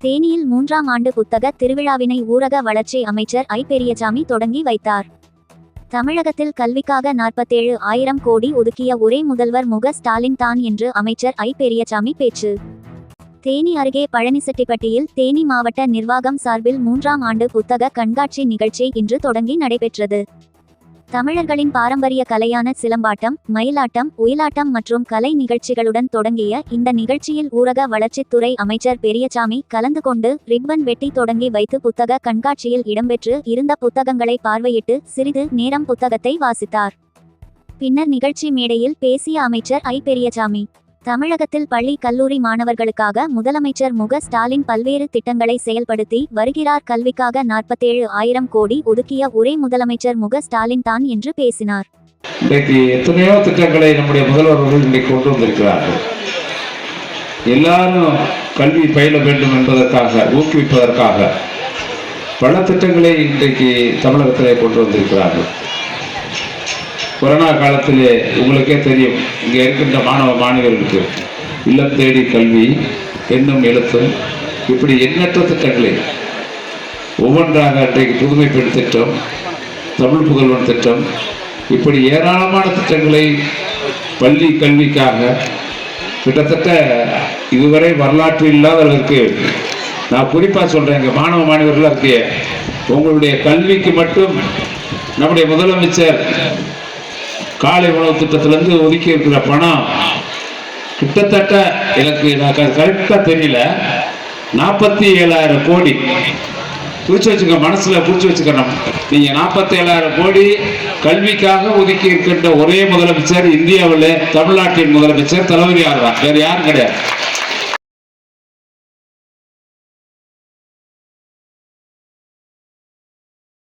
தேனியில் மூன்றாம் ஆண்டு புத்தக திருவிழாவினை ஊரக வளர்ச்சி அமைச்சர் ஐ. பெரியசாமி தொடங்கி வைத்தார். தமிழகத்தில் கல்விக்காக நாற்பத்தேழு ஆயிரம் கோடி ஒதுக்கிய ஒரே முதல்வர் முக ஸ்டாலின் தான் என்று அமைச்சர் ஐ. பெரியசாமி பேச்சு. தேனி அருகே பழனிசெட்டிப்பட்டியில் தேனி மாவட்ட நிர்வாகம் சார்பில் மூன்றாம் ஆண்டு புத்தக கண்காட்சி நிகழ்ச்சி இன்று தொடங்கி நடைபெற்றது. தமிழர்களின் பாரம்பரிய கலையான சிலம்பாட்டம் மயிலாட்டம் ஒயிலாட்டம் மற்றும் கலை நிகழ்ச்சிகளுடன் தொடங்கிய இந்த நிகழ்ச்சியில் ஊரக வளர்ச்சித்துறை அமைச்சர் பெரியசாமி கலந்து கொண்டு ரிப்பன் வெட்டி தொடங்கி வைத்து புத்தக கண்காட்சியில் இடம்பெற்று இருந்த புத்தகங்களை பார்வையிட்டு சிறிது நேரம் புத்தகத்தை வாசித்தார். பின்னர் நிகழ்ச்சி மேடையில் பேசிய அமைச்சர் ஐ. பெரியசாமி தமிழகத்தில் பள்ளி கல்லூரி மாணவர்களுக்காக முதலமைச்சர் முக ஸ்டாலின் பல்வேறு திட்டங்களை செயல்படுத்தி வருகிறார். கல்விக்காக நாற்பத்தேழு ஆயிரம் கோடி ஒதுக்கிய ஒரே முதலமைச்சர் முக ஸ்டாலின் தான் என்று பேசினார். இன்றைக்கு எத்தனையோ திட்டங்களை நம்முடைய முதல்வர்கள் இன்றைக்கு கொண்டு வந்திருக்கிறார்கள். எல்லாரும் கல்வி பயில வேண்டும் என்பதற்காக ஊக்குவிப்பதற்காக பல திட்டங்களை இன்றைக்கு தமிழகத்திலே கொண்டு வந்திருக்கிறார்கள். கொரோனா காலத்திலே உங்களுக்கே தெரியும் இங்கே இருக்கின்ற மாணவ மாணவர்களுக்கு இல்லம் தேடி கல்வி எண்ணும் எழுத்தும் இப்படி எண்ணற்ற திட்டங்களை. ஒவ்வொன்றாக அன்றைக்கு புதுமை பெண் திட்டம் தமிழ் புகழ்வன் திட்டம் இப்படி ஏராளமான திட்டங்களை பள்ளி கல்விக்காக கிட்டத்தட்ட இதுவரை வரலாற்று இல்லாதவர்களுக்கு நான் குறிப்பாக சொல்கிறேன் எங்கள் மாணவ மாணவர்களாக இருக்கே உங்களுடைய கல்விக்கு மட்டும் நம்முடைய முதலமைச்சர் காலை உணவு திட்டத்திலேருந்து ஒதுக்கி இருக்கிற பணம் கிட்டத்தட்ட எனக்கு நான் கரெக்டாக தெரியல. நாற்பத்தி ஏழாயிரம் கோடி. பிடிச்சி வச்சுக்க மனசில் பிடிச்சி வச்சுக்கணும். நீங்கள் நாற்பத்தி ஏழாயிரம் கோடி கல்விக்காக ஒதுக்கி இருக்கின்ற ஒரே முதலமைச்சர் இந்தியாவில் தமிழ்நாட்டின் முதலமைச்சர் தளபதி ஆகிறார் வேறு யாரும் கிடையாது.